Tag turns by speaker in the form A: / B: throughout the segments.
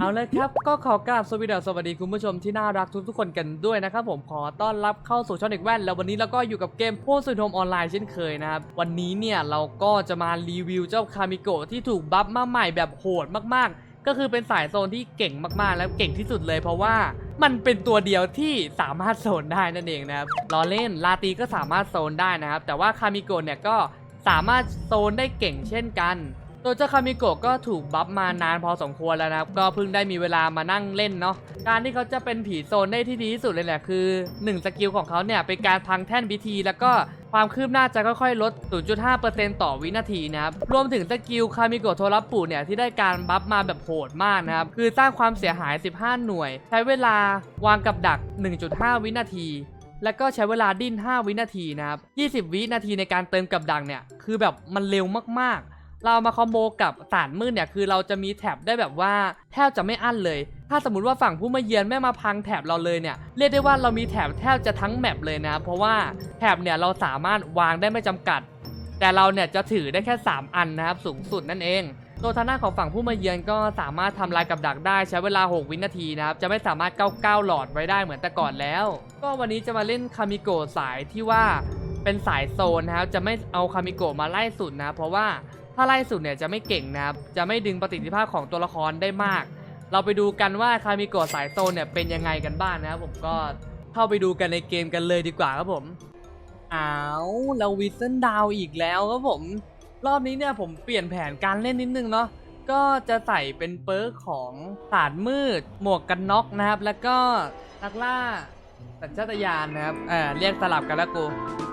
A: เอาเลยครับก็ขอกราบสวัสดีสวัสดีคุณผู้ชมที่น่ารักทุกๆคนกันด้วยนะครับผมขอต้อนรับเข้าสู่ช่องเด็กแว่น แล้ววันนี้เราก็อยู่กับเกมโพสุโทมออนไลน์เช่นเคยนะครับ วันนี้เนี่ยเราก็จะมารีวิวเจ้าคามิโกะที่ถูกบัฟมาใหม่แบบโหดมากๆ ก็คือเป็นสายโซนที่เก่งมากๆ แล้วเก่งที่สุดเลยเพราะว่ามันเป็นตัวเดียวที่สามารถโซนได้นั่นเองนะครับล้อเล่นลาตีก็สามารถโซนได้นะครับแต่ว่าคามิโกะเนี่ยก็สามารถโซนได้เก่งเช่นกัน ตัวเจ้าคามิโกะก็ถูกบัฟมานานพอสมควรแล้วนะครับ ก็เพิ่งได้มีเวลามานั่งเล่นเนาะ การที่เขาจะเป็นผีโซนได้ที่ดีที่สุดเลยแหละคือ 1 สกิลของเขาเนี่ยเป็นการพังแท่นพิธี แล้วก็ความคืบหน้าจะค่อยๆ ลด 0.5%ต่อวินาทีนะครับ รวมถึงสกิลคามิโกะโทรัปปุเนี่ยที่ได้การบัฟมาแบบโหดมากนะครับ คือสร้างความเสียหาย 15 หน่วย ใช้เวลาวางกับดัก 1.5 วินาทีแล้วก็ใช้เวลาดิ้น 5 วินาทีนะครับ 20 วินาทีในการเติมกับดักเนี่ย คือแบบมันเร็วมากๆ เรามาคอมโบกับสารมืดเนี่ยคือเราจะมีแท็บได้แบบว่าแทบจะไม่อั้นเลย ถ้าสมมติว่าฝั่งผู้มาเยือนไม่มาพังแถบเราเลยเนี่ยเรียกได้ว่าเรามีแถบแทบจะทั้งแมปเลยนะครับเพราะว่าแถบเนี่ยเราสามารถวางได้ไม่จำกัด แต่เราเนี่ยจะถือได้แค่ 3 อันนะครับสูงสุดนั่นเองตัวทางหน้าของฝั่งผู้มาเยือนก็สามารถทำลายกับดักได้ใช้เวลา 6 วินาทีนะครับ จะไม่สามารถก้าวก้าวหลอดไว้ได้เหมือนแต่ก่อนแล้ว ก็วันนี้จะมาเล่นคามิโกะสายที่ว่าเป็นสายโซนนะครับ จะไม่เอาคามิโกะมาไล่สุดนะ เพราะว่า ถ้าไล่สุดเนี่ยจะไม่เก่งนะครับ จะไม่ดึงประสิทธิภาพของตัวละครได้มาก เราไปดูกันว่าคามิโกะสายโซนเนี่ยเป็นยังไงกันบ้างนะครับผมก็เข้าไปดูกันในเกมกันเลยดีกว่าครับผมอ้าวเราวิสเซนดาวอีกแล้วครับผม รอบนี้เนี่ยผมเปลี่ยนแผนการเล่นนิดนึงเนาะก็จะใส่เป็นเปิร์กของศาสตร์มืด หมวกกันน็อกนะครับ แล้วก็นักล่าสัญชาตญาณนะครับเออเรียกสลับกันแล้วกู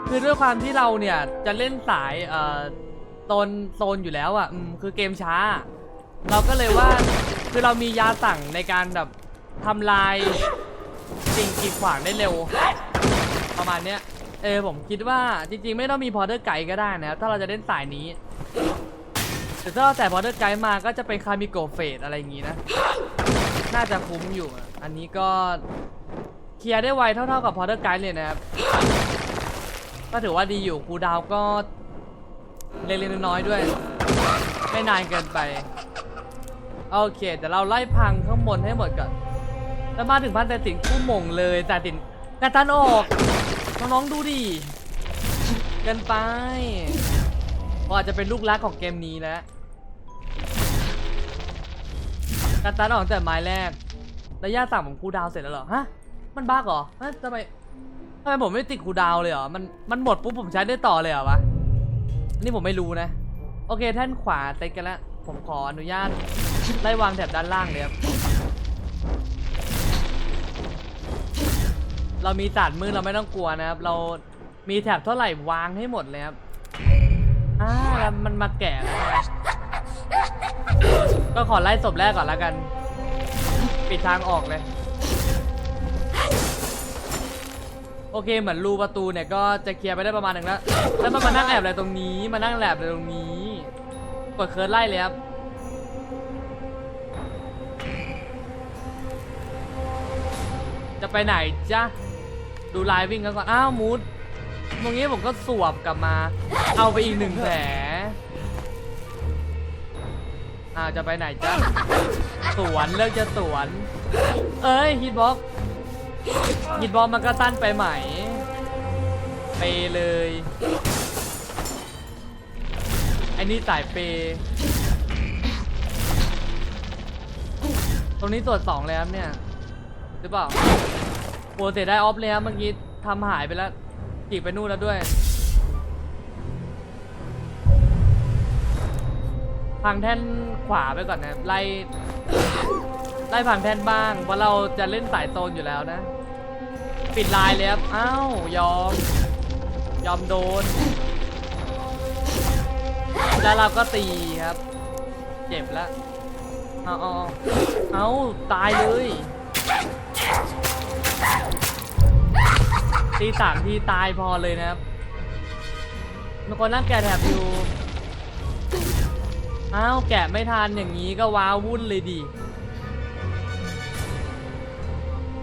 A: คือด้วยความที่เราเนี่ยจะเล่นสายเอ่อ โซนโซนอยู่แล้วอะอืมคือเกมช้า เราก็เลยว่าคือเรามียาสั่งในการแบบทำลายสิ่งกีดขวางได้เร็ว ประมาณเนี้ย เออผมคิดว่าจริงๆ ไม่ต้องมีพอเดอร์ไกด์ก็ได้นะครับถ้าเราจะเล่นสายนี้แต่ถ้าเราแต่พอเดอร์ไกด์มาก็จะเป็นคามิโกเฟสอะไรอย่างงี้นะ น่าจะคุ้มอยู่อะอันนี้ก็เคลียร์ได้ไวเท่าๆกับพอเดอร์ไกด์เลยนะครับก็ถือว่าดีอยู่คูดาวก็ เล็กๆน้อยๆด้วย ไม่นานเกินไป โอเค แต่เราไล่พังข้างบนให้หมดก่อนแล้วมาถึงพันแต่สินคู่มงเลยแต่สินกระตันออกน้องๆดูดิเกินไปก็อาจจะเป็นลูกรักของเกมนี้แล้วการตัดออกแต่ไม้แรกระยะสั่งของคูดาวเสร็จแล้วเหรอฮะมันบ้าเหรอฮะทำไมทำไมผมไม่ติดคูดาวเลยเหรอมันมันหมดปุ๊บผมใช้ได้ต่อเลยเหรอวะ นี่ผมไม่รู้นะ โอเคท่านขวาเซ็ตกันแล้วผมขออนุญาตไล่วางแถบด้านล่างเลยครับ เรามีศาสตร์มือเราไม่ต้องกลัวนะครับ เรามีแถบเท่าไหร่วางให้หมดเลยครับ อ่าแล้วมันมาแก่แล้วนะก็ขอไล่ศพแรกก่อนแล้วกัน ปิดทางออกเลย อเคเหมือนรูประตูเนี่ยก็จะเคลียร์ไปได้ประมาณหนึ่งแล้วแล้วมันมานั่งแอบอะไรตรงนี้มานั่งแอบอะไรตรงนี้กดเคิร์ดไล่เลยครับจะไปไหนจ๊ะดูลายวิ่งกันก่อนอ้าวมูดตรงนี้ผมก็สวบกลับมา เอาไปอีกหนึ่งแผลอ้าวจะไปไหนจ๊ะสวนเลิกจะสวน เอ้ยฮิตบ็อก ฮิตบ็อกมันก็สั้นไปไหมเปเลย ไอ้นี่สายเป ตรงนี้ตรวจสองเลยครับเนี่ย หรือเปล่าโปรเซสได้ออฟเลยครับเมื่อกี้ทำหายไปแล้วจีกไปนู่นแล้วด้วย พังแท่นขวาไปก่อนนะไล่ไล่พังแท่นบ้างเพราะเราจะเล่นสายโซนอยู่แล้วนะ ปิดลายเลยครับ อ้าว ยอม ยอมโดน แล้วเราก็ตีครับ เจ็บแล้วเอาเอาเอาตายเลย ตีสามทีตายพอเลยนะครับมีคนนั่งแกะแถบอยู่ อ้าว แกะไม่ทันอย่างนี้ก็ว้าวุ่นเลยดิ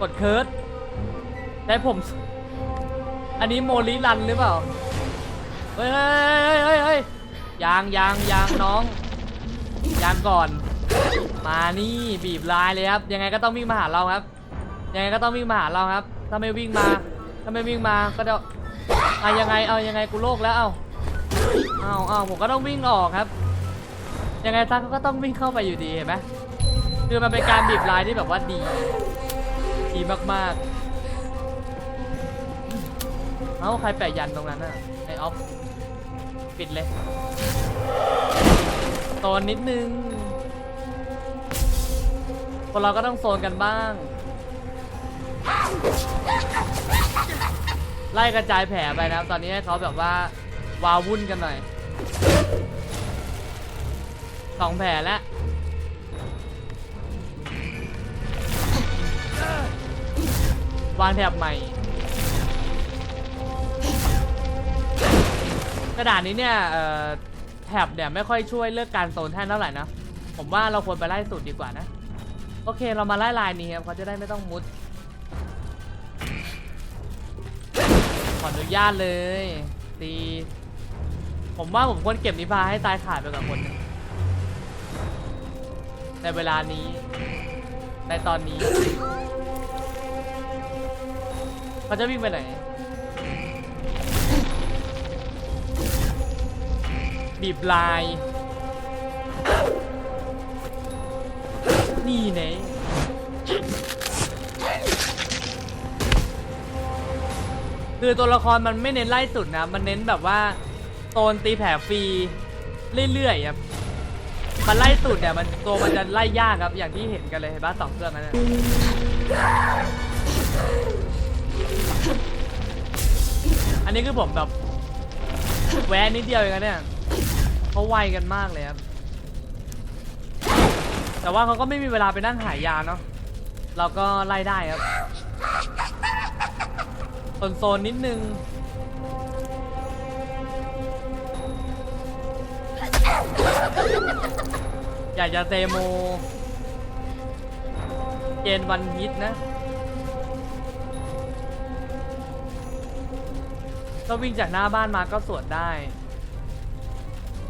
A: กดเคิร์ด แต่ผม อันนี้โมลิรันหรือเปล่า เฮ้ยเฮ้ยเฮ้ยเฮ้ยยางยางยางน้อง ยางก่อน มานี่บีบลายเลยครับ ยังไงก็ต้องวิ่งมาหาเราครับ ยังไงก็ต้องวิ่งมาหาเราครับ ถ้าไม่วิ่งมา ถ้าไม่วิ่งมาก็จะเอายังไง เอายังไงกูโลกแล้วเอาเอาเอาผมก็ต้องวิ่งออกครับ ยังไงซักก็ต้องวิ่งเข้าไปอยู่ดีเห็นไหมคือมันเป็นการบีบลายที่แบบว่าดี ดีมากๆ อ้าใครแปะยันตรงนั้นน่ะไอออฟปิดเลยโซนนิดนึงคนเราก็ต้องโซนกันบ้าง ไล่กระจายแผลไปนะตอนนี้ให้เขาแบบว่าวาวุ่นกันหน่อยสองแผลแล้ววางแถบใหม่ กระดาษนี้เนี่ยแถบเนี่ยไม่ค่อยช่วยเลือกการโซนแท่นเท่าไหร่นะ ผมว่าเราควรไปไล่สูตรดีกว่านะ โอเคเรามาไล่ลายนี้ครับเขาจะได้ไม่ต้องมุด ขออนุญาตเลย ตี ผมว่าผมควรเก็บนิพาให้ตายขาดไปกับคนนึงในเวลานี้ ในตอนนี้ เขาจะวิ่งไปไหน บีบลาย นี่ไหนคือตัวละครมันไม่เน้นไล่สุดนะ มันเน้นแบบว่าโซนตีแผลฟรีเรื่อยๆครับ มันไล่สุดเนี่ยมันตัวมันจะไล่ยากครับ อย่างที่เห็นกันเลยเห็นปะสองเครื่องนั้นอันนี้คือผมแบบแวะนิดเดียวเองนะเนี่ย เขาไวกันมากเลยครับ แต่ว่าเขาก็ไม่มีเวลาไปนั่งหายาเนาะ เราก็ไล่ได้ครับโซนๆนิดนึงอยากจะเตโมเกณฑ์วันฮิตนะถ้าวิ่งจากหน้าบ้านมาก็สวดได้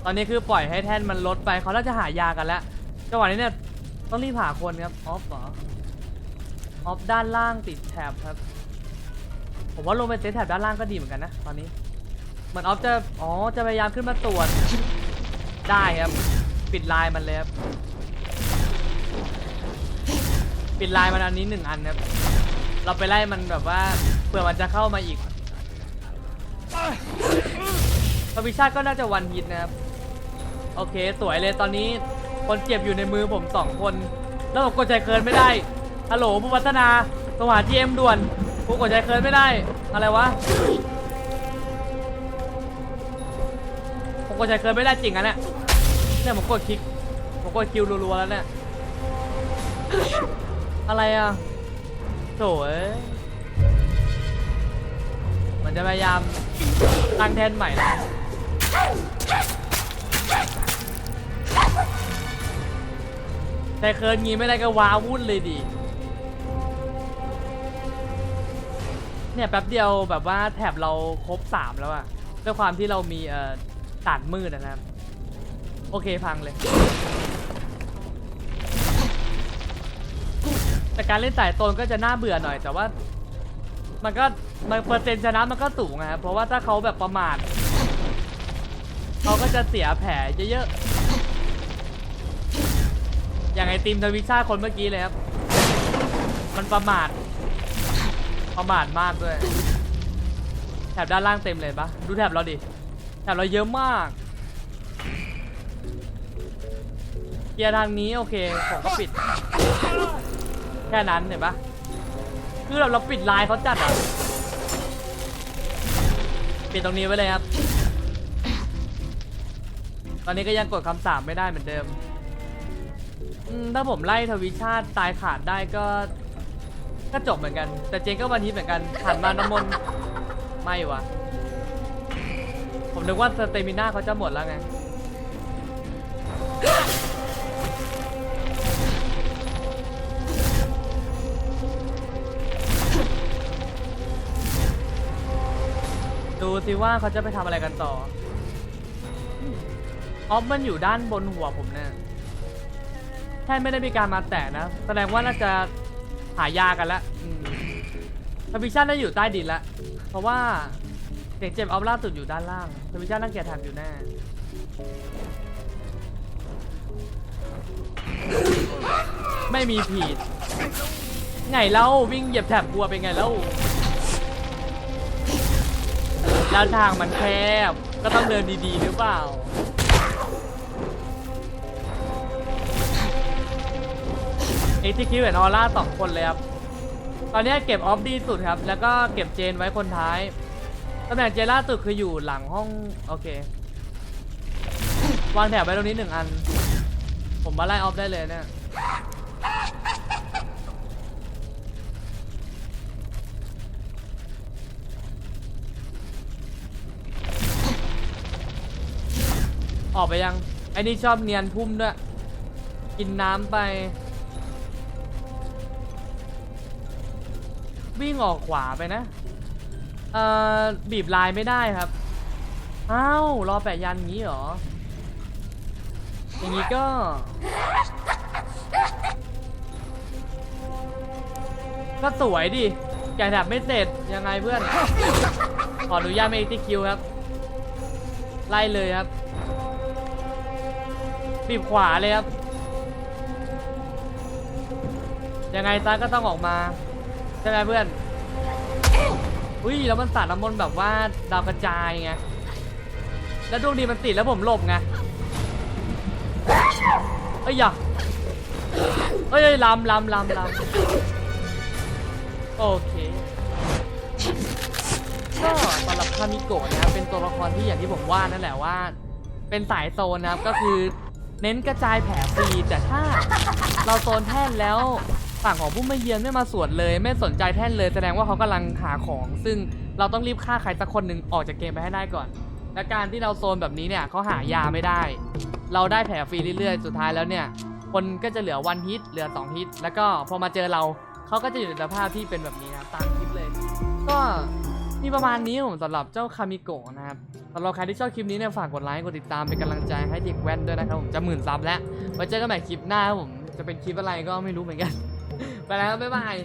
A: ตอนนี้คือปล่อยให้แท่นมันลดไปเขาน่าจะหายากันแล้วจังหวะนี้เนี่ยต้องรีบหาคนครับออฟเหรอออฟด้านล่างติดแถบครับ ผมว่าลงไปเซตแถบด้านล่างก็ดีเหมือนกันนะตอนนี้เหมือนออฟจะอ๋อจะพยายามขึ้นมาตรวจได้ครับ ปิดลายมันเลยครับปิดลายมันอันนี้หนึ่งอันครับ เราไปไล่มันแบบว่าเผื่อมันจะเข้ามาอีกพวิชาติก็น่าจะวันฮิตนะครับ โอเค สวยเลยตอนนี้คนเจ็บอยู่ในมือผมสองคน แล้วผมกดใจเคินไม่ได้ฮัลโหลผู้พัฒนาโทรหา GM ด่วนกูกดใจเคินไม่ได้ อะไรวะผมกดใจเคินไม่ได้จริงอะเนี่ยเนี่ยผมกดคลิกผมกดคิวรัวๆแล้วเนี่ยอะไรอะโถ่เอ้ยมันจะพยายามตั้งแทนใหม่นะ แต่เคินงี้ไม่ได้ก็ว้าวุ่นเลยดิ เนี่ยแป๊บเดียวแบบว่าแถบเราครบสามแล้วอะด้วยความที่เรามีเอ่อตาดมืดนะครับ โอเคพังเลย แต่การเล่นสายตนก็จะน่าเบื่อหน่อย แต่ว่า มันก็มันเปอร์เซ็นต์ชนะมันก็สูงนะครับเพราะว่าถ้าเขาแบบประมาทเขาก็จะเสียแผลเยอะๆ อย่างไอทีมทวิชาคนเมื่อกี้เลยครับ มันประมาท ประมาทมากด้วย แถบด้านล่างเต็มเลยปะดูแถบเราดิ แถบเราเยอะมากเกียร์ทางนี้โอเคผมก็ปิด แค่นั้นเห็นปะคือเราเราปิดไลน์เขาจัดอะปิดตรงนี้ไว้เลยครับ ตอนนี้ก็ยังกดคำสาปไม่ได้เหมือนเดิม อืมถ้าผมไล่ทวิชาติตายขาดได้ก็ ก็จบเหมือนกัน แต่เจนก็วันทีเหมือนกันหันมาน้ำมนต์ไม่วะผมนึกว่าสเตมิน่าเขาจะหมดแล้วไง ดูสิว่าเขาจะไปทำอะไรกันต่อออฟมันอยู่ด้านบนหัวผมเนี่ย แท่ไม่ได้มีการมาแตะนะ แสดงว่าน่าจะหายากันแล้วทวิชั่นน่าอยู่ใต้ดินแล้ว เพราะว่าเสียงเจ็บออฟล่าสุดอยู่ด้านล่างทวิชั่นน่าเกลียดแถบอยู่แน่ไม่มีผิด ไงเล่าวิ่งเหยียบแถบบัวเป็นไงเล่าแล้วทางมันแคบ ก็ต้องเดินดีๆหรือเปล่า อ็กซ์คิวเห็นออร่าสองคนเลยครับ ตอนนี้เก็บออฟดีสุดครับ แล้วก็เก็บเจนไว้คนท้ายตำแหน่งเจนล่าสุดคืออยู่หลังห้อง โอเค วางแถบไว้ตรงนี้หนึ่งอัน ผมมาไล่ออฟได้เลยเนี่ยออกไปยัง ไอ้นี่ชอบเนียนพุ่มด้วย กินน้ำไป วิ่งออกขวาไปนะ เอ่อ บีบลายไม่ได้ครับ อ้าว รอแปะยันงี้เหรอ อย่างงี้ก็ ก็สวยดิแกะแถบไม่เสร็จ ยังไงเพื่อน ขออนุญาตไม่ติคิวครับ ไล่เลยครับ บีบขวาเลยครับ ยังไงซะก็ต้องออกมา ช่ไหมเพื่อน อุ้ยแล้วมันสาดน้ำมนต์แบบว่าดาวกระจายไง แล้วดวงดีมันติดแล้วผมหลบไง เอ้ยอย่าเอ้ยเอ้ยลำลำลำลำโอเคก็สำหรับคามิโกะนะครับเป็นตัวละครที่อย่างที่ผมว่านั่นแหละว่า เป็นสายโซนนะครับก็คือเน้นกระจายแผลฟรีแต่ถ้าเราโซนแท่นแล้ว ฝั่งของผู้มาเยือนไม่มาสวดเลย ไม่สนใจแท่นเลยแสดงว่าเขากำลังหาของ ซึ่งเราต้องรีบฆ่าใครสักคนหนึ่งออกจากเกมไปให้ได้ก่อน และการที่เราโซนแบบนี้เนี่ยเขาหายาไม่ได้ เราได้แผลฟรีเรื่อยๆ สุดท้ายแล้วเนี่ยคนก็จะเหลือวันฮิตเหลือ2ฮิตแล้วก็พอมาเจอเราเขาก็จะอยู่ในสภาพที่เป็นแบบนี้นะตามคลิปเลย ก็มีประมาณนี้ผมสำหรับเจ้าคามิโกะนะครับสำหรับใครที่ชอบคลิปนี้เนี่ยฝากกดไลค์กดติดตามเป็นกำลังใจให้เด็กแว่นด้วยนะครับผมจะหมื่นซับแล้วไว้เจอกันใหม่คลิปหน้าครับผมจะเป็นคลิปอะไรก็ไม่รู้เหมือนกัน ไปแล้วบ๊ายบาย